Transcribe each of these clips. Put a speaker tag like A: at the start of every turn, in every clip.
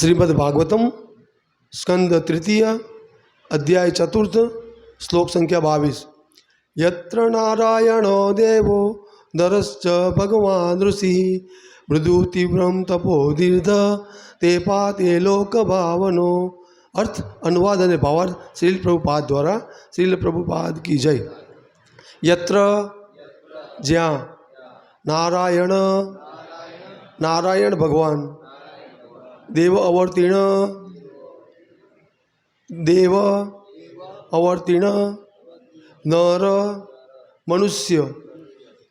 A: શ્રીમદ ભાગવતમ સ્કંદ તૃતીય અધ્યાય ચતુર્થ શ્લોક સંખ્યા બાવીસ યત્ર નારાયણો દેવો નરશ્ચ ભગવાન ઋષિ મૃદુ તીવ્રમ તપો દીર્ઘ તે પાતે લોક ભાવનો અર્થ અનુવાદ અને ભાવાર્થ શ્રીલ પ્રભુપાદ દ્વારા શ્રીલ પ્રભુપાદ કી જય યત્ર જ્યાં નારાયણ નારાયણ ભગવાન દેવ અવતીર્ણ દેવ અવતીર્ણ નર મનુષ્ય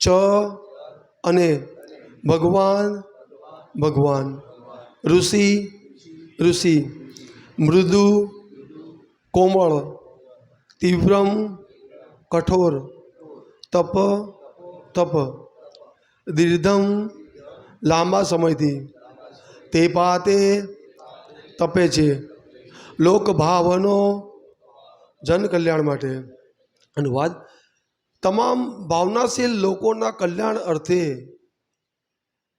A: ચ અને ભગવાન ભગવાન, ઋષિ ઋષિ, મૃદુ, કોમળ, તીવ્રમ, કઠોર, તપ તપ, દીર્ઘમ, લાંબા સમયથી. તે પાતે તપે છે. લોકભાવનો જન કલ્યાણ માટે. અનુવાદ. તમામ ભાવનાશીલ લોકોના કલ્યાણ અર્થે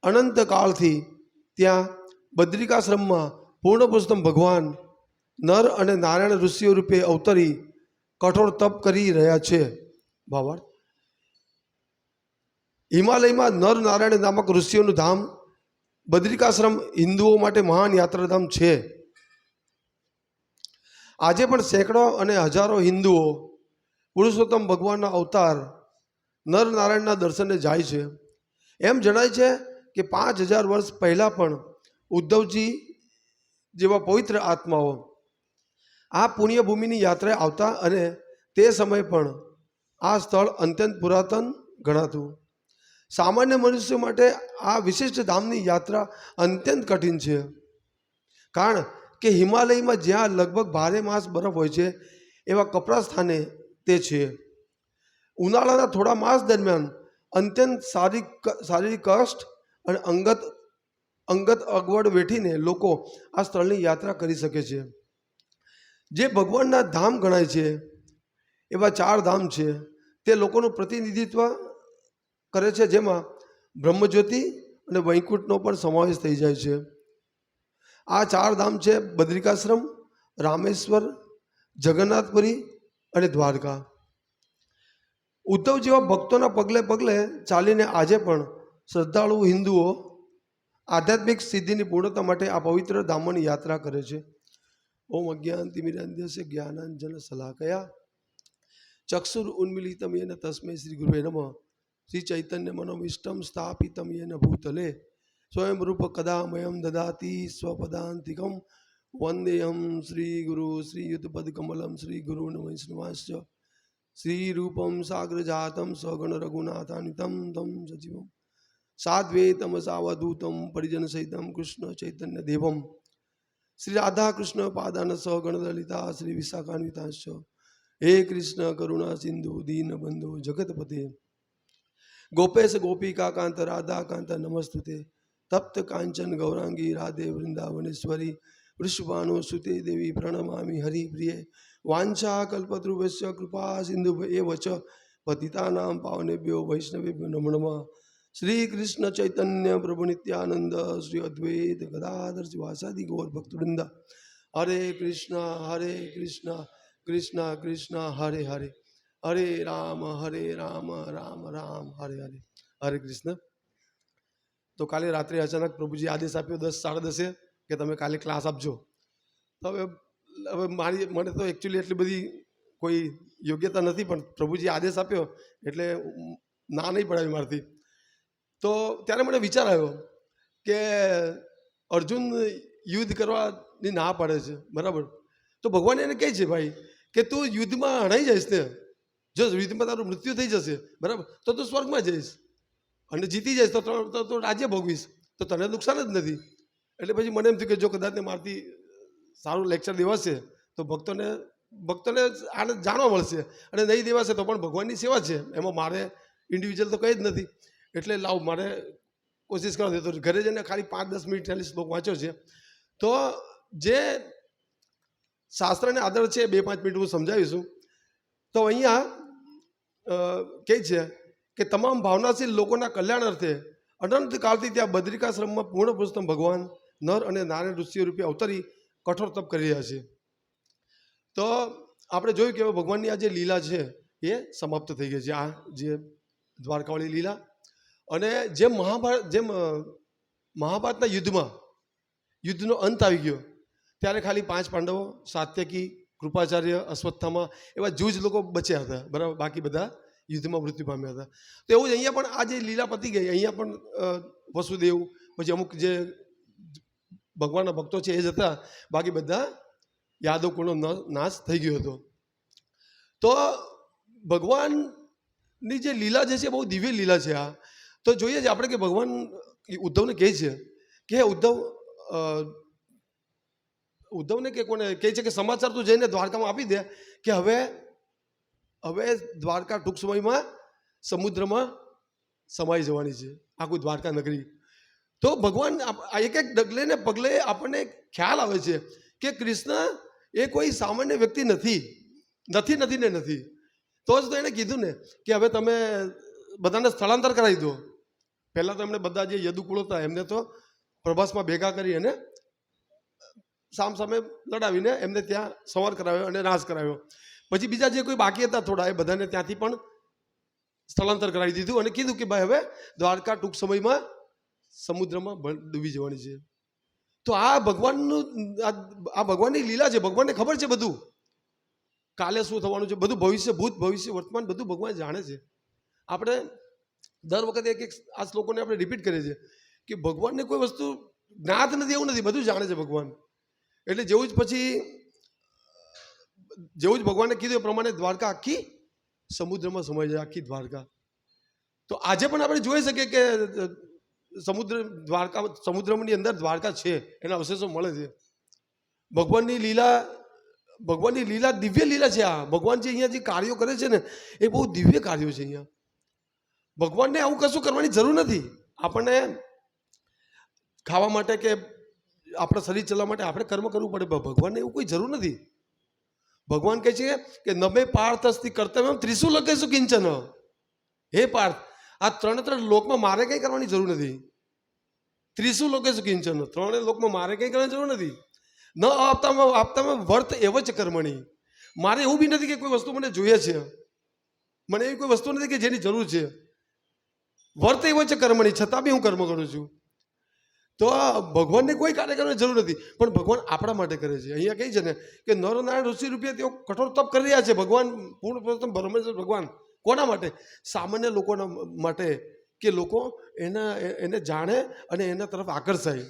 A: અનંત કાળથી ત્યાં બદ્રિકાશ્રમમાં પૂર્ણ પુરુષોત્તમ ભગવાન નર અને નારાયણ ઋષિઓ રૂપે અવતરી કઠોર તપ કરી રહ્યા છે. ભાવાર્થ હિમાલયમાં નર નારાયણ નામક ઋષિઓનું ધામ બદ્રિકાશ્રમ હિન્દુઓ માટે મહાન યાત્રાધામ છે. આજે પણ સેંકડો અને હજારો હિન્દુઓ પુરુષોત્તમ ભગવાનના અવતાર નરનારાયણના દર્શને જાય છે. એમ જણાય છે કે પાંચ હજાર વર્ષ પહેલાં પણ ઉદ્ધવજી જેવા પવિત્ર આત્માઓ આ પુણ્યભૂમિની યાત્રાએ આવતા અને તે સમયે પણ આ સ્થળ અત્યંત પુરાતન ગણાતું. સામાન્ય મનુષ્ય માટે આ વિશિષ્ટ ધામની યાત્રા અત્યંત કઠિન છે. કારણ કે હિમાલયમાં જ્યાં લગભગ ભારે માસ બરફ હોય છે, એવા કપરા સ્થાને તે છે. ઉનાળાના થોડા માસ દરમિયાન અત્યંત શારીરિક શારીરિક કષ્ટ અને અંગત અંગત અગવડ વેઠીને લોકો આ સ્થળની યાત્રા કરી શકે છે. જે ભગવાનના ધામ ગણાય છે, એવા ચાર ધામ છે. તે લોકોનું પ્રતિનિધિત્વ કરે છે, જેમાં બ્રહ્મજ્યોતિ અને વૈકુંઠનો પણ સમાવેશ થઈ જાય છે. આ ચાર ધામ છે, બદ્રિકાશ્રમ, રામેશ્વર, જગન્નાથપુરી અને દ્વારકા. ઉદ્ધવ જેવા ભક્તોના પગલે પગલે ચાલીને આજે પણ શ્રદ્ધાળુ હિન્દુઓ આધ્યાત્મિક સિદ્ધિની પૂર્ણતા માટે આ પવિત્ર ધામોની યાત્રા કરે છે. ઓમ અજ્ઞાન તિમિરાંધ્યસે જ્ઞાનાંજન સલાહકયા. ચક્ષુર ઉન્મિલિતમ એને તસ્મૈ શ્રી ગુરુવે નમઃ. શ્રી ચૈતન્ય મનોમિષ્ટમ સ્થાપિતમ યેન ભૂતલે. સ્વયં રૂપ કદામયમ દદાતિ સ્વપદાંતિકમ. વંદેહમ શ્રી ગુરુ શ્રી યુદ્ધપદ કમલમ શ્રી ગુરુન વૈષ્ણવાશ્ચ. શ્રીરૂપમ સાગ્રજાતમ સગણ રઘુનાથાનિતમ તમ સજીવમ. સાદ્વૈતમ સાવધૂતમ પરિજન સહિતમ કૃષ્ણ ચૈતન્ય દેવમ. શ્રી રાધા પાદાન સગણ લલિતા શ્રી વિશાખાન્વિતાશ્ચ. હે કૃષ્ણ કરુણા સિંધુ દીનબંધુ જગતપતે ગોપેશ ગોપિકા કાંત રાધા કાંત નમસ્તુતે તપ્ત કાંચન ગૌરાંગી રાધે વૃંદાવનેશ્વરી વૃષભાનો સુતે દેવી પ્રણમામી હરિપ્રિય વાંછા કલ્પતૃભ્ય કૃપા સિંધુ એ વચ પતિતાનામ પાવનેભ્યો વૈષ્ણવેભ્યો નમણમાં નમઃ શ્રી કૃષ્ણ ચૈતન્ય પ્રભુ નિત્યાનંદ શ્રી અદ્વૈત ગદાધર વાસાદિ ગૌર ભક્તવૃંદા હરે કૃષ્ણ હરે કૃષ્ણ કૃષ્ણ કૃષ્ણ હરે હરે હરે રામ હરે રામ રામ રામ હરે હરે હરે કૃષ્ણ તો કાલે રાત્રે અચાનક પ્રભુજી આદેશ આપ્યો દસ સાડા દસે કે તમે કાલે ક્લાસ આપજો. તો હવે હવે મારી, મને તો એકચ્યુઅલી એટલી બધી કોઈ યોગ્યતા નથી, પણ પ્રભુજી આદેશ આપ્યો એટલે ના નહીં પડાવી મારથી. તો ત્યારે મને વિચાર આવ્યો કે અર્જુન યુદ્ધ કરવાની ના પાડે છે, બરાબર? તો ભગવાન એને કહે છે, ભાઈ, કે તું યુદ્ધમાં હણાઈ જઈશ ને જો વિધિમાં તારું મૃત્યુ થઈ જશે, બરાબર? તો તું સ્વર્ગમાં જઈશ. અને જીતી જઈશ, તો તો રાજ્ય ભોગવીશ. તો તને નુકસાન જ નથી. એટલે પછી મને એમ થયું કે જો કદાચ ને મારથી સારું લેક્ચર દેવાશે તો ભક્તોને ભક્તોને આને જાણવા મળશે. અને નહીં દેવાશે તો પણ ભગવાનની સેવા છે. એમાં મારે ઇન્ડિવિજ્યુઅલ તો કંઈ જ નથી. એટલે લાવ, મારે કોશિશ કરવા તો ઘરે જઈને ખાલી પાંચ દસ મિનિટ ખાલી શ્લોક વાંચ્યો છે. તો જે શાસ્ત્રને આદર છે, બે પાંચ મિનિટ હું સમજાવીશું. તો અહીંયા કહે છે કે તમામ ભાવનાશીલ લોકોના કલ્યાણ અર્થે અનંત કાળથી ત્યાં બદ્રિકાશ્રમમાં પૂર્ણ પુરુષોત્તમ ભગવાન નર અને નારાયણ ઋષિઓ રૂપે અવતરી કઠોર તપ કરી રહ્યા છે. તો આપણે જોયું કે ભગવાનની આ જે લીલા છે એ સમાપ્ત થઈ ગઈ છે. આ જે દ્વારકાવાળી લીલા અને જેમ મહાભારત જેમ મહાભારતના યુદ્ધમાં યુદ્ધનો અંત આવી ગયો. ત્યારે ખાલી પાંચ પાંડવો, સાત્યકી કૃપાચાર્ય અશ્વત્થામા એવા જૂજ લોકો બચ્યા હતા, બરાબર? બાકી બધા યુદ્ધમાં મૃત્યુ પામ્યા હતા. તો એવું જ અહીંયા પણ આ જે લીલા પતી ગઈ, અહીંયા પણ વસુદેવ, પછી અમુક જે ભગવાનના ભક્તો છે એ જ હતા. બાકી બધા યાદવ કુળનો નાશ થઈ ગયો હતો. તો ભગવાનની જે લીલા જે છે બહુ દિવ્ય લીલા છે આ. તો જોઈએ જ આપણે કે ભગવાન ઉદ્ધવને કહે છે કે ઉદ્ધવ ઉદ્ધવને કે કોને, કહે છે કે સમાચાર તું જઈને દ્વારકામાં આપી દે કે હવે હવે દ્વારકા ટૂંક સમયમાં સમુદ્રમાં સમાઈ જવાની છે, આખું દ્વારકા નગરી. તો ભગવાન એક એક ડગલે ને પગલે આપણને ખ્યાલ આવે છે કે કૃષ્ણ એ કોઈ સામાન્ય વ્યક્તિ નથી નથી નથી ને નથી. તો જ તો એણે કીધું ને કે હવે તમે બધાને સ્થળાંતર કરાવી દો. પહેલાં તો એમણે બધા જે યદુકુળો હતા એમને તો પ્રભાસમાં ભેગા કરી અને સામ સામે લડાવીને એમને ત્યાં સંવાર કરાવ્યો અને નાશ કરાવ્યો. પછી બીજા જે કોઈ બાકી હતા થોડા, એ બધાને ત્યાંથી પણ સ્થળાંતર કરાવી દીધું અને કીધું કે ભાઈ, હવે દ્વારકા ટૂંક સમયમાં સમુદ્રમાં ડૂબી જવાની છે. તો આ ભગવાનનું, આ ભગવાનની લીલા છે, ભગવાનને ખબર છે બધું? કાલે શું થવાનું છે? બધું ભવિષ્ય, ભૂત ભવિષ્ય, વર્તમાન બધું ભગવાન જાણે છે. આપણે દર વખતે એક એક આ શ્લોકોને આપણે રિપીટ કરીએ છીએ કે ભગવાનને કોઈ વસ્તુ જ્ઞાત નથી, એવું નથી, બધું જાણે છે ભગવાન. એટલે જેવું જ પછી, જેવું જ ભગવાને કીધું એ પ્રમાણે દ્વારકા આખી સમુદ્રમાં સમાઈ જાય, આખી દ્વારકા. તો આજે પણ આપણે જોઈ શકીએ કે, સમુદ્ર, દ્વારકા, સમુદ્રની અંદર દ્વારકા છે, એના અવશેષો મળે છે. ભગવાનની લીલા ભગવાનની લીલા, દિવ્ય લીલા છે આ. ભગવાન જે અહીંયા જે કાર્યો કરે છે ને, એ બહુ દિવ્ય કાર્યો છે અહીંયા. ભગવાનને આવું કશું કરવાની જરૂર નથી. આપણને ખાવા માટે કે આપણા શરીર ચલાવવા માટે આપણે કર્મ કરવું પડે. ભગવાનને એવું કોઈ જરૂર નથી. ભગવાન કહે છે કે નમે પાર્થસ્થી કર્તવ્ય ત્રિશુ લખેશું કિંચન. હે પાર્થ, આ ત્રણે ત્રણ લોકમાં મારે કંઈ કરવાની જરૂર નથી. ત્રિશુ લોકેશું કિંચન. ત્રણે લોકમાં મારે કંઈ કરવાની જરૂર નથી. ન આપતામાં આપતામાં વર્ત એવ જ કર્મણી. મારે એવું બી નથી કે કોઈ વસ્તુ મને જોઈએ છે. મને એવી કોઈ વસ્તુ નથી કે જેની જરૂર છે. વર્ત એવો છે કર્મણી, છતાં બી હું કર્મ કરું છું. તો ભગવાનને કોઈ કાર્ય કરવાની જરૂર નથી. પણ ભગવાન આપણા માટે કરે છે. અહીંયા કહી છે ને કે નરનારાયણ ઋષિ રૂપિયા તેઓ કઠોર તપ કરી રહ્યા છે. ભગવાન પૂર્ણ પ્રથમ પરમેશ્વર ભગવાન. કોના માટે? સામાન્ય લોકોના માટે કે લોકો એના એને જાણે અને એના તરફ આકર્ષાય.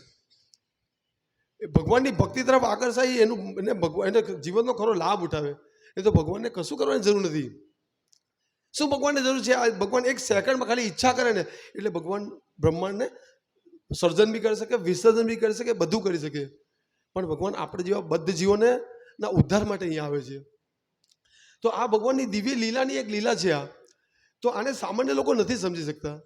A: ભગવાનની ભક્તિ તરફ આકર્ષાય, એનું, એને ભગવાન એને જીવનનો ખરો લાભ ઉઠાવે. એ તો ભગવાનને કશું કરવાની જરૂર નથી. શું ભગવાનને જરૂર છે? આ ભગવાન એક સેકન્ડમાં ખાલી ઈચ્છા કરે ને, એટલે ભગવાન બ્રહ્માંડને સર્જન બી કરી શકે, વિસર્જન બી કરી શકે, બધું કરી શકે. પણ ભગવાન આપણે જેવા બદ્ધ જીવોને ના ઉદ્ધાર માટે અહીંયા આવે છે. તો આ ભગવાનની દિવ્ય લીલાની એક લીલા છે આ. તો આને સામાન્ય લોકો નથી સમજી શકતા.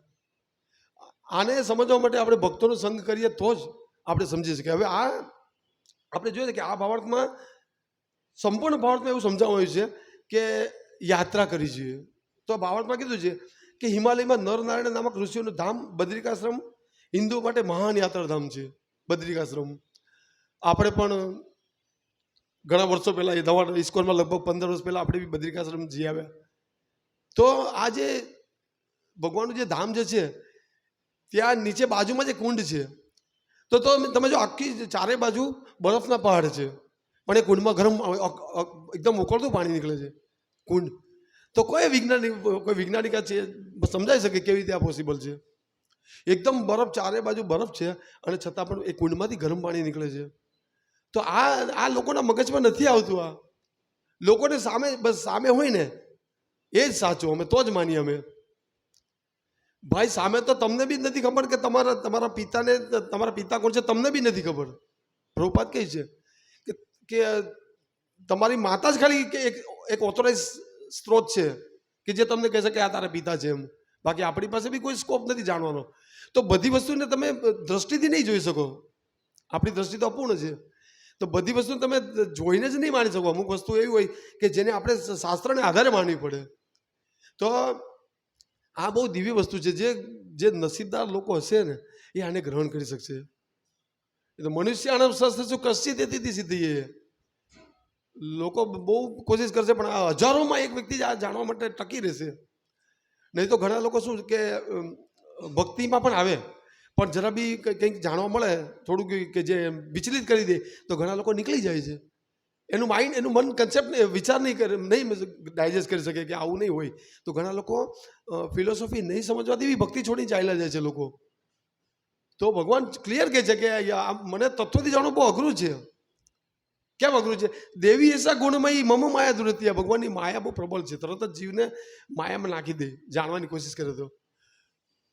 A: આને સમજવા માટે આપણે ભક્તોનો સંગ કરીએ તો જ આપણે સમજી શકીએ. હવે આ આપણે જોઈએ કે આ ભાવાર્થમાં, સંપૂર્ણ ભાવાર્થમાં એવું સમજાવવામાં આવ્યું છે કે યાત્રા કરી જોઈએ. તો ભાવાર્થમાં કીધું છે કે હિમાલયમાં નરનારાયણ નામક ઋષિઓનું ધામ બદ્રિકાશ્રમ હિન્દુઓ માટે મહાન યાત્રાધામ છે, બદ્રિકાશ્રમ. આપણે પણ ઘણા વર્ષો પહેલાં એ દવા ઇસ્કોનમાં લગભગ પંદર વર્ષ પહેલાં આપણે બી બદ્રિકાશ્રમ જઈ આવ્યા. તો આ જે ભગવાનનું જે ધામ જે છે, ત્યાં નીચે બાજુમાં જે કુંડ છે, તો તો તમે જો આખી ચારે બાજુ બરફના પહાડ છે, પણ એ કુંડમાં ગરમ એકદમ ઉકળતું પાણી નીકળે છે, કુંડ. તો કોઈ વિજ્ઞાનિક કોઈ વૈજ્ઞાનિક છે, સમજાઈ શકે કેવી રીતે આ પોસિબલ છે? એકદમ બરફ, ચારે બાજુ બરફ છે અને છતાં પણ એ કુંડમાંથી ગરમ પાણી નીકળે છે. તો આ આ લોકોના મગજમાં નથી આવતું આ. લોકોને સામે, બસ સામે હોય ને, એ જ સાચું, અમે તો જ માનીએ અમે. ભાઈ, સામે તો તમને બી નથી ખબર કે તમારા તમારા પિતાને, તમારા પિતા કોણ છે તમને બી નથી ખબર. પ્રભુપાત કઈ છે કે કે તમારી માતા જ ખાલી કે એક એક ઓથોરાઇઝ સ્ત્રોત છે કે જે તમને કહે છે કે આ તારા પિતા છે એમ. બાકી આપણી પાસે બી કોઈ સ્કોપ નથી જાણવાનો. તો બધી વસ્તુને તમે દ્રષ્ટિથી નહીં જોઈ શકો. આપણી દ્રષ્ટિ તો અપૂર્ણ છે. તો બધી વસ્તુ તમે જોઈને જ નહીં માની શકો. અમુક વસ્તુ એવી હોય કે જેને આપણે શાસ્ત્રને આધારે માનવી પડે. તો આ બહુ દિવ્ય વસ્તુ છે જે જે નસીબદાર લોકો હશે ને, એ આને ગ્રહણ કરી શકશે. એ તો મનુષ્યાણમ શું કશી તેથી એ. લોકો બહુ કોશિશ કરશે, પણ હજારોમાં એક વ્યક્તિ આ જાણવા માટે ટકી રહેશે. નહીં તો ઘણા લોકો શું કે ભક્તિમાં પણ આવે. પણ જરા બી કંઈ- કંઈક જાણવા મળે, થોડુંક કે જે વિચલિત કરી દે, તો ઘણા લોકો નીકળી જાય છે. એનું માઇન્ડ એનું મન કન્સેપ્ટ વિચાર નહીં કરે, નહીં ડાયજેસ્ટ કરી શકે કે આવું નહીં હોય. તો ઘણા લોકો ફિલોસોફી નહીં સમજવાથી એવી ભક્તિ છોડી ચાલ્યા જાય છે લોકો. તો ભગવાન ક્લિયર કહે છે કે મને તત્વથી જાણવું બહુ અઘરું છે. કેમ અઘરું છે? દેવી એસા ગુણમયી, મમ માયા દુરતી ભગવાનની માયા બહુ પ્રબળ છે. તરત જ જીવને માયામાં નાખી દે. જાણવાની કોશિશ કરે તો.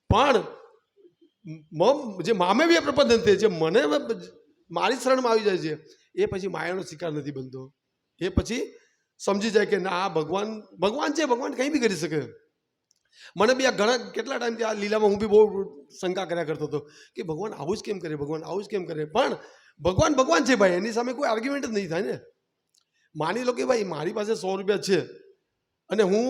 A: પણ મમ જે મામે મામેવીય પ્રપદન જે મને મારી શરણમાં આવી જાય છે. એ પછી માયાનો શિકાર નથી બનતો. એ પછી સમજી જાય કે ના, ભગવાન ભગવાન છે, ભગવાન કંઈ બી કરી શકે. મને બી આ ઘણા કેટલા ટાઈમથી આ લીલામાં હું બી બહુ શંકા કર્યા કરતો હતો કે ભગવાન આવું જ કેમ કરે, ભગવાન આવું જ કેમ કરે? પણ ભગવાન ભગવાન છે ભાઈ, એની સામે કોઈ આર્ગ્યુમેન્ટ જ નહીં થાય ને. માની લો કે ભાઈ મારી પાસે સો રૂપિયા છે અને હું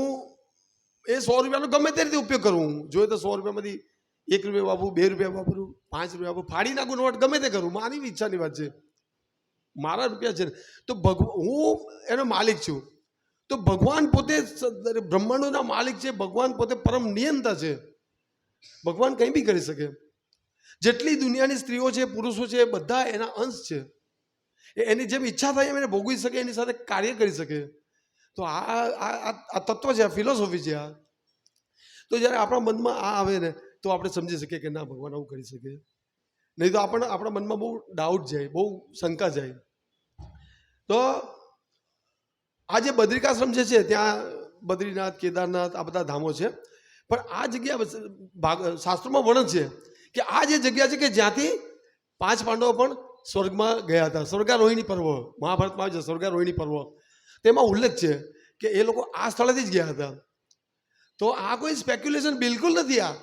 A: એ સો રૂપિયાનો ગમે તે રીતે ઉપયોગ કરું. હું જોઈએ તો સો રૂપિયામાંથી એક રૂપિયા વાપરું, બે રૂપિયા વાપરું, પાંચ રૂપિયા વાપરું, ફાડી નાખું નોટ, ગમે તે કરું. મારી ઈચ્છાની વાત છે. મારા રૂપિયા છે તો ભગવાન, હું એનો માલિક છું. તો ભગવાન પોતે બ્રહ્માંડોના માલિક છે, ભગવાન પોતે પરમ નિયંતા છે. ભગવાન કંઈ બી કરી શકે. જેટલી દુનિયાની સ્ત્રીઓ છે, પુરુષો છે બધા એના અંશ છે. એની જેમ ઈચ્છા થાય એમ એને ભોગવી શકે, એની સાથે કાર્ય કરી શકે. તો આ આ તત્વ છે, આ ફિલોસોફી છે આ. તો જ્યારે આપણા મનમાં આ આવે ને, તો આપણે સમજી શકીએ કે ના, ભગવાન આવું કરી શકે. નહીં તો આપણને આપણા મનમાં બહુ ડાઉટ જાય, બહુ શંકા જાય. તો આ જે બદ્રિકાશ્રમ જે છે, ત્યાં બદ્રીનાથ, કેદારનાથ, આ બધા ધામો છે. પણ આ જગ્યા શાસ્ત્રોમાં વર્ણન છે કે આ જે જગ્યા છે કે જ્યાંથી પાંચ પાંડવો પણ સ્વર્ગમાં ગયા હતા. સ્વર્ગારોહિણી પર્વ મહાભારતમાં આવે છે સ્વર્ગારોહિણી પર્વ. તેમાં ઉલ્લેખ છે કે એ લોકો આ સ્થળેથી જ ગયા હતા. તો આ કોઈ સ્પેક્યુલેશન બિલકુલ નથી આ.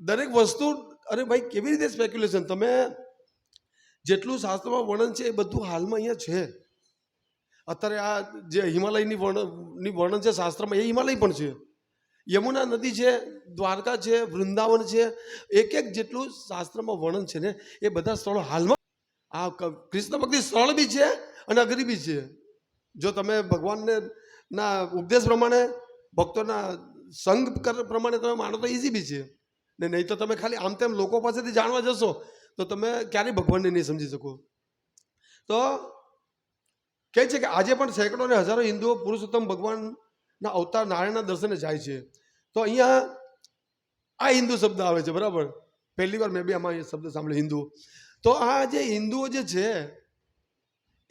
A: દરેક વસ્તુ, અરે ભાઈ, કેવી રીતે સ્પેક્યુલેશન તમે જેટલું શાસ્ત્રમાં વર્ણન છે એ બધું હાલમાં અહીંયા છે. અત્યારે આ જે હિમાલયની વર્ણનની વર્ણન છે શાસ્ત્રમાં, એ હિમાલય પણ છે. યમુના નદી છે, દ્વારકા છે, વૃંદાવન છે, એક એક જેટલું શાસ્ત્રમાં વર્ણન છે ને, એ બધા સ્થળો હાલમાં આ કૃષ્ણ ભક્તિ સ્થળ બી છે અને અઘરી બી છે. જો તમે ભગવાનને ના ઉપદેશ પ્રમાણે, ભક્તોના સંગ પ્રમાણે તમે માનો તો ઇઝી બી છે. ને નહીં તો તમે ખાલી આમ તેમ લોકો પાસેથી જાણવા જશો, તો તમે ક્યારેય ભગવાનને નહીં સમજી શકો. તો કહે છે કે આજે પણ સેંકડો અને હજારો હિન્દુઓ પુરુષોત્તમ ભગવાનના અવતાર નારાયણના દર્શને જાય છે. તો અહીંયા આ હિન્દુ શબ્દ આવે છે, બરાબર? પહેલી વાર મેં બી આમાં શબ્દ સાંભળ્યો હિન્દુ તો આ જે હિન્દુઓ જે છે,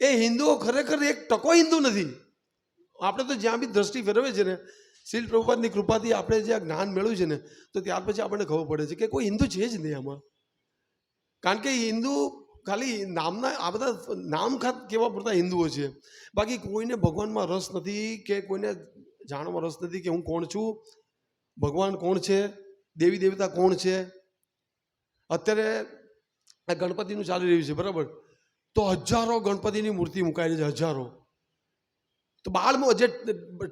A: એ હિન્દુઓ ખરેખર એક ટકો હિન્દુ નથી. આપણે તો જ્યાં બી દ્રષ્ટિ ફેરવે છે ને શીલ પ્રભુપાદની કૃપાથી આપણે જે જ્ઞાન મેળવ્યું છે ને, તો ત્યાર પછી આપણને ખબર પડે છે કે કોઈ હિન્દુ છે જ નહીં આમાં. કારણ કે હિન્દુ ખાલી નામના, આ બધા નામ ખાત કેવા પડતા હિન્દુઓ છે. બાકી કોઈને ભગવાનમાં રસ નથી કે કોઈને જાણવામાં રસ નથી કે હું કોણ છું, ભગવાન કોણ છે, દેવી દેવતા કોણ છે. અત્યારે આ ગણપતિનું ચાલી રહ્યું છે, બરાબર? તો હજારો ગણપતિની મૂર્તિ મુકાયેલી છે, હજારો. તો બાળમાં જે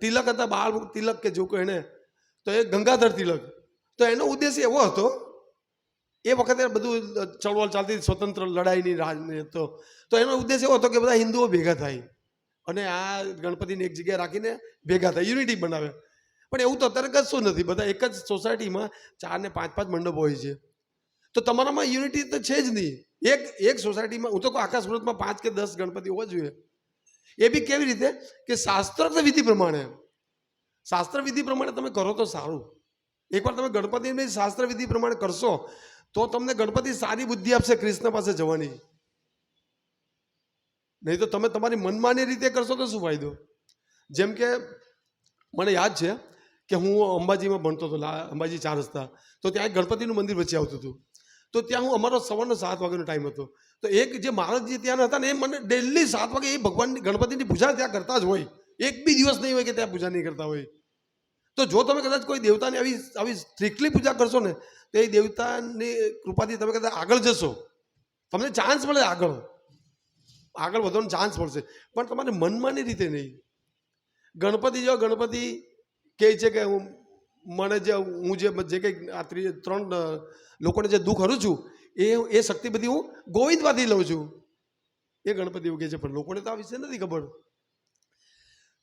A: તિલક હતા બાળ તિલક કે જો કોઈ એને, તો એ ગંગાધર તિલક. તો એનો ઉદ્દેશ એવો હતો એ વખતે બધું ચળવળ ચાલતી સ્વતંત્ર લડાઈની રાજ તો તો એનો ઉદ્દેશ એવો હતો કે બધા હિન્દુઓ ભેગા થાય અને આ ગણપતિને એક જગ્યાએ રાખીને ભેગા થાય, યુનિટી બનાવે. પણ એવું તો અત્યારે કશું નથી, બધા એક જ સોસાયટીમાં ચાર ને પાંચ પાંચ મંડપો હોય છે. તો તમારામાં યુનિટી તો છે જ નહીં. એક એક સોસાયટીમાં, હું તો આખા સુરતમાં પાંચ કે દસ ગણપતિ હોવા જોઈએ. એ બી કેવી રીતે? કે શાસ્ત્ર વિધિ પ્રમાણે. શાસ્ત્ર વિધિ પ્રમાણે તમે કરો તો સારું. એકવાર તમે ગણપતિની શાસ્ત્ર વિધિ પ્રમાણે કરશો તો તમને ગણપતિ સારી બુદ્ધિ આપશે, કૃષ્ણ પાસે જવાની. નહીં તો તમે તમારી મનમાની રીતે કરશો તો શું ફાયદો? જેમ કે મને યાદ છે કે હું અંબાજીમાં ભણતો હતો અંબાજી ચાર રસ્તા. તો ત્યાં ગણપતિનું મંદિર વચ્ચે આવતું હતું. તો ત્યાં હું અમારો સવારનો સાત વાગ્યાનો ટાઈમ હતો. તો એક જે મહારાજજી ત્યાં હતા ને એ મને ડેલી સાત વાગે એ ભગવાનની, ગણપતિની પૂજા ત્યાં કરતા જ હોય. એક બી દિવસ નહીં હોય કે ત્યાં પૂજા નહીં કરતા હોય. તો જો તમે કદાચ કોઈ દેવતાની આવી આવી સ્ટ્રિક્ટલી પૂજા કરશો ને, તો એ દેવતાની કૃપાથી તમે કદાચ આગળ જશો. તમને ચાન્સ મળે આગળ. આગળ વધવાનો ચાન્સ મળશે. પણ તમારે મનમાની રીતે નહીં. ગણપતિ જો ગણપતિ કહે છે કે હું, મને જે, હું જે જે કંઈક આ ત્રીજે ત્રણ લોકોને જે દુઃખ હરું છું, એ એ શક્તિ બધી હું ગોવિંદમાંથી લઉં છું. એ ગણપતિ એવું કહે છે, પણ લોકોને તો આ વિશે નથી ખબર.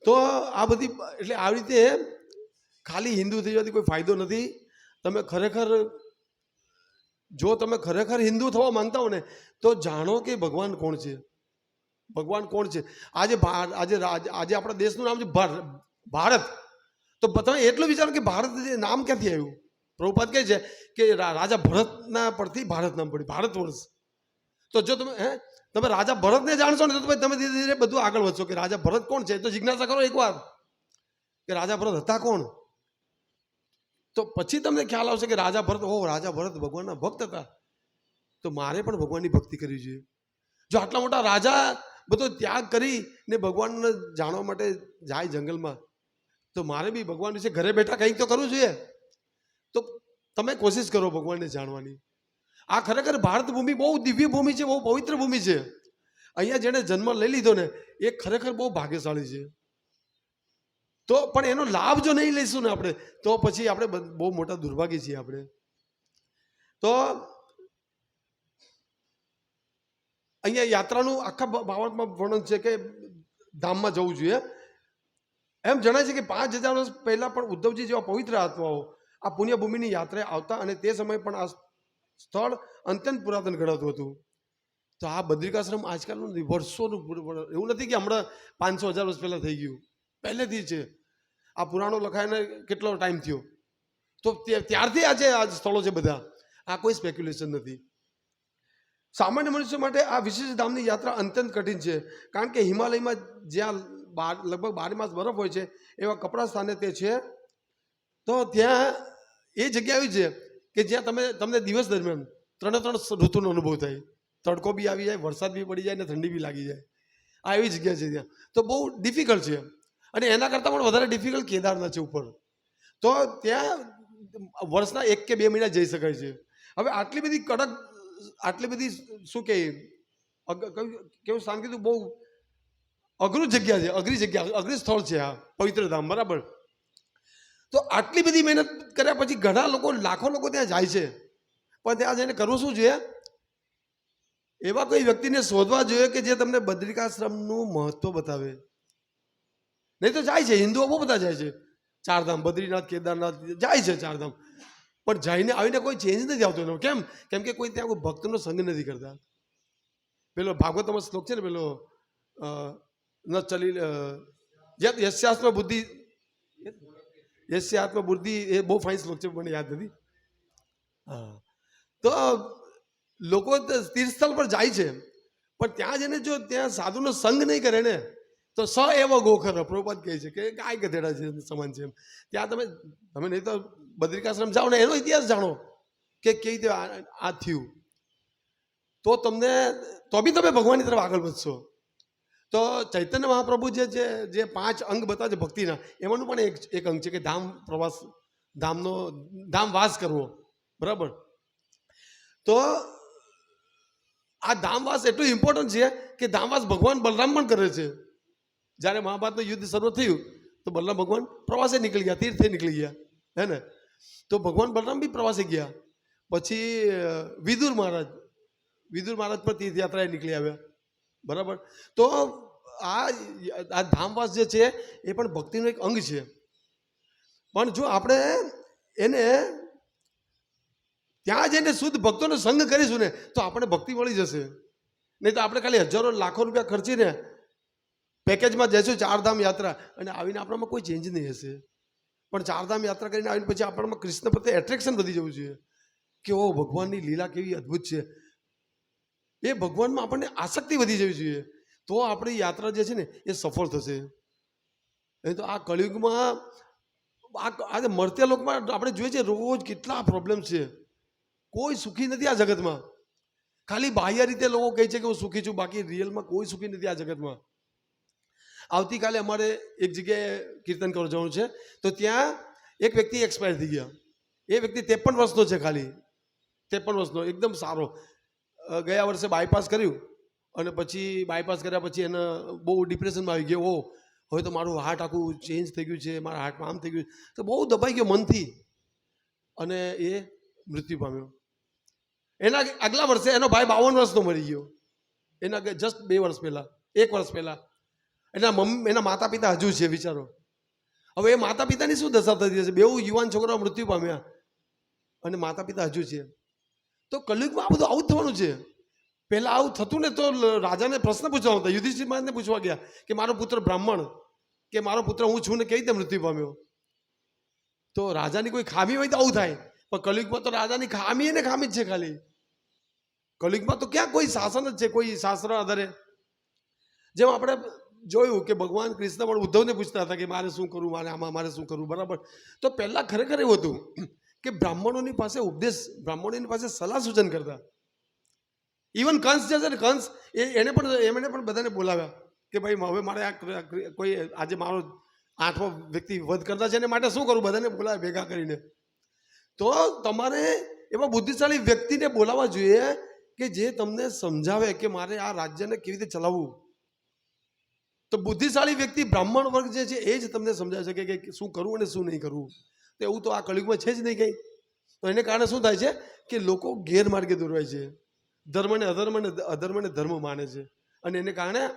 A: તો આ બધી, એટલે આવી રીતે ખાલી હિન્દુ થઈ જવાથી કોઈ ફાયદો નથી. તમે ખરેખર, જો તમે ખરેખર હિન્દુ થવા માંગતા હો ને, તો જાણો કે ભગવાન કોણ છે. ભગવાન કોણ છે? આજે આજે આજે આપણા દેશનું નામ છે ભાર- ભારત. તો તમે એટલું વિચારો કે ભારત નામ ક્યાંથી આવ્યું? પ્રભુપાદ કહે છે કે રાજા ભરતના પરથી ભારત નામ પડ્યું, ભારત વર્ષ. તો જો તમે, હે? તમે રાજા ભરતને જાણશો ને તો તમે તમે ધીરે ધીરે બધું આગળ વધશો કે રાજા ભરત કોણ છે? તો જિજ્ઞાસા કરો એકવાર કે રાજા ભરત હતા કોણ? તો પછી તમને ખ્યાલ આવશે કે રાજા ભરત ઓ રાજા ભરત ભગવાનના ભક્ત હતા. તો મારે પણ ભગવાનની ભક્તિ કરવી જોઈએ. જો આટલા મોટા રાજા બધો ત્યાગ કરી ને ભગવાનને જાણવા માટે જાય જંગલમાં, તો મારે બી ભગવાન વિશે ઘરે બેઠા કંઈક તો કરવું જોઈએ. તો તમે કોશિશ કરો ભગવાનને જાણવાની. આ ખરેખર ભારત ભૂમિ બહુ દિવ્ય ભૂમિ છે, બહુ પવિત્ર ભૂમિ છે. અહીંયા જેણે જન્મ લઈ લીધો ને, એ ખરેખર બહુ ભાગ્યશાળી છે. તો પણ એનો લાભ જો નહીં લઈશું ને આપણે, તો પછી આપણે બહુ મોટા દુર્ભાગ્ય છીએ આપણે. તો અહીંયા યાત્રાનું આખા ભા- ભાવાર્થમાં વર્ણન છે કે ધામમાં જવું જોઈએ. એમ જણાય છે કે પાંચ હજાર વર્ષ પહેલા પણ ઉદ્ધવજી જેવા પવિત્ર આત્માઓ આ પુણ્યભૂમિની યાત્રાએ આવતા અને તે સમયે પણ આ સ્થળ અત્યંત પુરાતન ગણાતું હતું. તો આ બદ્રિકાશ્રમ આજકાલનું વર્ષોનું એવું નથી કે હમણાં પાંચસો હજાર વર્ષ પહેલાં થઈ ગયું. પહેલેથી છે આ પુરાણો લખાઈને કેટલો ટાઈમ થયો? તો ત્યારથી આજે આ સ્થળો છે બધા. આ કોઈ સ્પેક્યુલેશન નથી. સામાન્ય મનુષ્ય માટે આ વિશેષ ધામની યાત્રા અત્યંત કઠિન છે. કારણ કે હિમાલયમાં જ્યાં બાર, લગભગ બાર માસ બરફ હોય છે, એવા કપડાં સ્થાને તે છે. તો ત્યાં એ જગ્યા એવી છે કે જ્યાં તમે, તમને દિવસ દરમિયાન ત્રણે ત્રણ ઋતુનો અનુભવ થાય. તડકો બી આવી જાય, વરસાદ બી પડી જાય ને ઠંડી બી લાગી જાય. આ એવી જગ્યા છે ત્યાં. તો બહુ ડિફિકલ્ટ છે. અને એના કરતાં પણ વધારે ડિફિકલ્ટ કેદારનાથ છે ઉપર. તો ત્યાં વર્ષના એક કે બે મહિના જઈ શકાય છે. હવે આટલી બધી કડક, આટલી બધી શું કહે કેવું સ્થાન કીધું, બહુ અઘરું જગ્યા છે, અઘરી જગ્યા, અઘરી સ્થળ છે આ, પવિત્ર ધામ, બરાબર? તો આટલી બધી મહેનત કર્યા પછી ઘણા લોકો, લાખો લોકો ત્યાં જાય છે. પણ ત્યાં જઈને કરવું શું જોઈએ? એવા કોઈ વ્યક્તિને શોધવા જોઈએ કે જે તમને બદ્રિકાશ્રમનું મહત્વ બતાવે. નહીં તો જાય છે, હિન્દુઓ બહુ બધા જાય છે. ચારધામ, બદ્રીનાથ, કેદારનાથ, જાય છે ચારધામ. પણ જઈને આવીને કોઈ ચેન્જ નથી આવતો એનો. કેમ? કેમ કે કોઈ ત્યાં કોઈ ભક્તનો સંગ નથી કરતા. પેલો ભાગવતમાં શ્લોક છે ને પેલો ન ચલી યશ્યાત્મ યત બુદ્ધિ યશ્યાત્મ બુદ્ધિ એ બહુ ફાઇન શ્લોક છે, મને યાદ નથી. હા તો લોકો તીર્થસ્થળ પર જાય છે. પણ ત્યાં જઈને જો ત્યાં સાધુનો સંગ નહીં કરે ને તો સ એવો ગોખર પ્રભુપાદ કહે છે કે કાંઈ ગધેડા છે સમાન છે ત્યાં તમે તમે નહીં તો બદ્રિકાશ્રમ જાઓ ને, એનો ઇતિહાસ જાણો કે કેવી રીતે આ થયું. તો તમને, તો બી તમે ભગવાનની તરફ આગળ વધશો. તો ચૈતન્ય મહાપ્રભુ જે છે જે પાંચ અંગ બતાવે છે ભક્તિના, એમાંનું પણ એક એક અંગ છે કે ધામ પ્રવાસ, ધામનો, ધામ વાસ કરવો. બરાબર? તો આ ધામવાસ એટલું ઇમ્પોર્ટન્ટ છે કે ધામવાસ ભગવાન બલરામ પણ કરે છે. જ્યારે મહાભારતનું યુદ્ધ શરૂ થયું, તો બલરામ ભગવાન પ્રવાસે નીકળી ગયા, તીર્થે નીકળી ગયા, હે ને? તો ભગવાન બલરામ બી પ્રવાસે ગયા. પછી વિદુર મહારાજ વિદુર મહારાજ પણ તીર્થયાત્રાએ નીકળી આવ્યા. બરાબર? તો આ આ ધામવાસ જે છે, એ પણ ભક્તિનું એક અંગ છે. પણ જો આપણે એને ત્યાં જઈને શુદ્ધ ભક્તોનો સંગ કરીશું ને, તો આપણે ભક્તિ મળી જશે. નહીં તો આપણે ખાલી હજારો લાખો રૂપિયા ખર્ચીને પેકેજમાં જઈશું, ચારધામ યાત્રા. અને આવીને આપણામાં કોઈ ચેન્જ નહીં હશે. પણ ચારધામ યાત્રા કરીને આવીને પછી આપણામાં કૃષ્ણ પ્રત્યે એટ્રેક્શન વધી જવું જોઈએ કે ઓ ભગવાનની લીલા કેવી અદ્ભુત છે. એ ભગવાનમાં આપણને આસક્તિ વધી જવી જોઈએ. તો આપણી યાત્રા જે છે ને, એ સફળ થશે. નહીં તો આ કળિયુગમાં, આ આજે મરતે લોકમાં આપણે જોઈએ છે, રોજ કેટલા પ્રોબ્લેમ છે. કોઈ સુખી નથી આ જગતમાં. ખાલી બાહ્ય રીતે લોકો કહે છે કે, હું સુખી છું. બાકી રિયલમાં કોઈ સુખી નથી આ જગતમાં. આવતીકાલે અમારે એક જગ્યાએ કીર્તન કરવા જવાનું છે. તો ત્યાં એક વ્યક્તિ એક્સપાયર થઈ ગયા. એ વ્યક્તિ ત્રેપન વર્ષનો છે ખાલી. ત્રેપન વર્ષનો. એકદમ સારો. ગયા વર્ષે બાયપાસ કર્યું અને પછી બાયપાસ કર્યા પછી એને બહુ ડિપ્રેશનમાં આવી ગયો. ઓ હવે તો મારું હાર્ટ આખું ચેન્જ થઈ ગયું છે. મારા હાર્ટમાં આમ થઈ ગયું તો બહુ દબાઈ ગયો મનથી. અને એ મૃત્યુ પામ્યો. એના આગલા વર્ષે એનો ભાઈ બાવન વર્ષનો મરી ગયો. એના જસ્ટ બે વર્ષ પહેલાં. એક વર્ષ પહેલા. એના મમ્મી, એના માતા પિતા હજુ છે વિચારો. હવે એ માતા પિતાની શું દશા થતી હશે? બેઉ યુવાન છોકરાઓ મૃત્યુ પામ્યા. અને માતા પિતા હજુ છે. તો કલયુગમાં આ બધું આવું થવાનું છે. પહેલાં આવું થતું ને તો રાજાને પ્રશ્ન પૂછવા હતા યુધિષ્ઠિર મહારાજને પૂછવા ગયા કે મારો પુત્ર બ્રાહ્મણ, કે મારો પુત્ર હું છું ને કેવી રીતે મૃત્યુ પામ્યો? તો રાજાની કોઈ ખામી હોય તો આવું થાય. પણ કલયુગમાં તો રાજાની ખામી એને ખામી જ છે ખાલી. કલયુગમાં તો ક્યાં કોઈ શાસન જ છે, કોઈ શાસ્ત્ર આધારે. જેમ આપણે જોયું કે ભગવાન કૃષ્ણ પણ ઉદ્ધવને પૂછતા હતા કે મારે શું કરવું, મારે આમાં મારે શું કરવું, બરાબર? તો પહેલાં ખરેખર એવું હતું કે બ્રાહ્મણોની પાસે ઉપદેશ, બ્રાહ્મણોની પાસે સલાહ સૂચન કરતા. ઇવન કંસ જે છે ને, કંસ એ એને પણ, એમણે પણ બધાને બોલાવ્યા કે ભાઈ, હવે મારે આ કોઈ આજે મારો આઠમો વ્યક્તિ વધ કરતા છે, એને માટે શું કરું? બધાને બોલાવે ભેગા કરીને. તો તમારે એવા બુદ્ધિશાળી વ્યક્તિને બોલાવવા જોઈએ કે જે તમને સમજાવે કે મારે આ રાજ્યને કેવી રીતે ચલાવવું. તો બુદ્ધિશાળી વ્યક્તિ બ્રાહ્મણ વર્ગ જે છે, એ જ તમને સમજાવી શકે કે શું કરવું અને શું નહીં કરવું. તો એવું તો આ કળિયુગમાં છે જ નહીં કંઈ. તો એને કારણે શું થાય છે કે લોકો ગેરમાર્ગે દોરવાય છે. ધર્મને અધર્મને અધર્મને ધર્મ માને છે. અને એને કારણે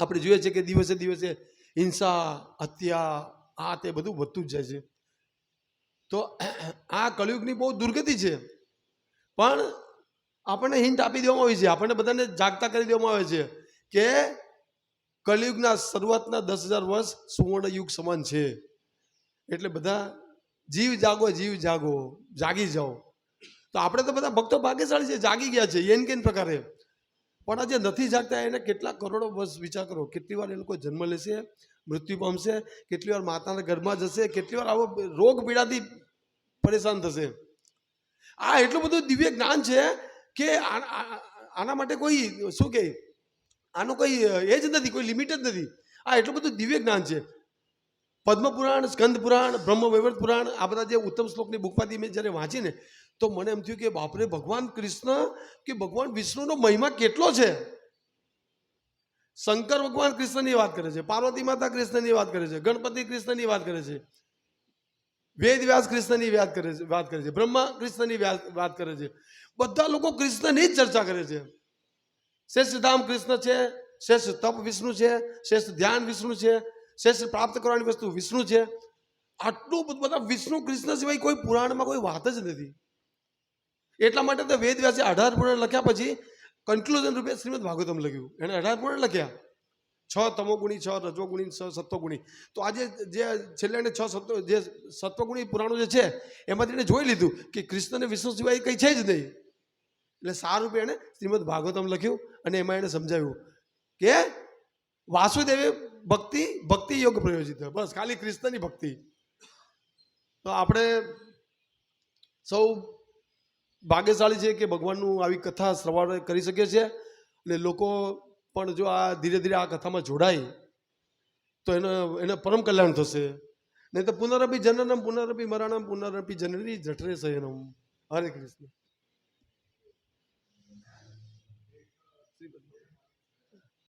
A: આપણે જોઈએ છીએ કે દિવસે દિવસે હિંસા, હત્યા, આ તે બધું વધતું જ જાય છે. તો આ કળિયુગની બહુ દુર્ગતિ છે. પણ આપણને હિન્ટ આપી દેવામાં આવી છે. આપણને બધાને જાગતા કરી દેવામાં આવે છે કે કળિયુગના શરૂઆતના દસ હજાર વર્ષ સુવર્ણ યુગ સમાન છે. એટલે બધા જીવ જાગો જીવ જાગો, જાગી જાઓ. તો આપણે તો બધા ભક્તો ભાગ્યશાળી છે, જાગી ગયા છે, એન કેન પ્રકારે. પણ આજે નથી જાગતા, એને કેટલા કરોડો વર્ષ વિચાર કરો. કેટલી વાર એ લોકો જન્મ લેશે, મૃત્યુ પામશે, કેટલી વાર માતાના ઘરમાં જશે, કેટલી વાર આવો રોગ પીડાથી પરેશાન થશે. આ એટલું બધું દિવ્ય જ્ઞાન છે કે આના માટે કોઈ શું કહે? આનું કોઈ એ જ નથી, કોઈ લિમિટ જ નથી. આ એટલું બધું દિવ્ય જ્ઞાન છે. પદ્મપુરાણ સ્કંદ પુરાણ બ્રહ્મ વૈવર્ત પુરાણ, આ બધા જે ઉત્તમ શ્લોકની બુકમાંથી મેં જ્યારે વાંચીને, તો મને એમ થયું કે બાપરે, ભગવાન કૃષ્ણ કે ભગવાન વિષ્ણુનો મહિમા કેટલો છે? શંકર ભગવાન કૃષ્ણની વાત કરે છે, પાર્વતી માતા કૃષ્ણની વાત કરે છે, ગણપતિ કૃષ્ણની વાત કરે છે વેદ વ્યાસ કૃષ્ણની વાત કરે છે, વાત કરે છે, બ્રહ્મા કૃષ્ણની વાત કરે છે. બધા લોકો કૃષ્ણની જ ચર્ચા કરે છે. શ્રેષ્ઠ ધામ કૃષ્ણ છે, શ્રેષ્ઠ તપ વિષ્ણુ છે, શ્રેષ્ઠ ધ્યાન વિષ્ણુ છે, શ્રેષ્ઠ પ્રાપ્ત કરવાની વસ્તુ વિષ્ણુ છે. આટલું બધું, બધા વિષ્ણુ કૃષ્ણ સિવાય કોઈ પુરાણમાં કોઈ વાત જ નથી. એટલા માટે તો વેદ વ્યાસે અઢાર પુરાણ લખ્યા પછી કન્ક્લુઝન રૂપે શ્રીમદ ભાગવતમ લખ્યું. એણે અઢાર પુરાણ લખ્યા. છ તમોગુણી, છ રજોગુણી, છ સત્વગુણી. તો આજે જે છેલ્લે એણે છ સત્વ, જે સત્વગુણી પુરાણો જે છે, એમાંથી એણે જોઈ લીધું કે કૃષ્ણને વિષ્ણુ સિવાય કંઈ છે જ નહીં. એટલે સારું એણે શ્રીમદ ભાગવતમ લખ્યું અને એમાં એણે સમજાવ્યું કે વાસુદેવે ભક્તિ ભક્તિ યોગ પ્રયોજિત બસ, ખાલી કૃષ્ણની ભક્તિ. તો આપણે સૌ ભાગ્યશાળી છે કે ભગવાનનું આવી કથા શ્રવણ કરી શકીએ છીએ. અને લોકો પણ જો આ ધીરે ધીરે આ કથામાં જોડાય, તો એને એને પરમ કલ્યાણ થશે. નહીં તો પુનરપી જનનમ પુનરપી મરણમ પુનરપી જનની જઠરે સયનમ હરે કૃષ્ણ.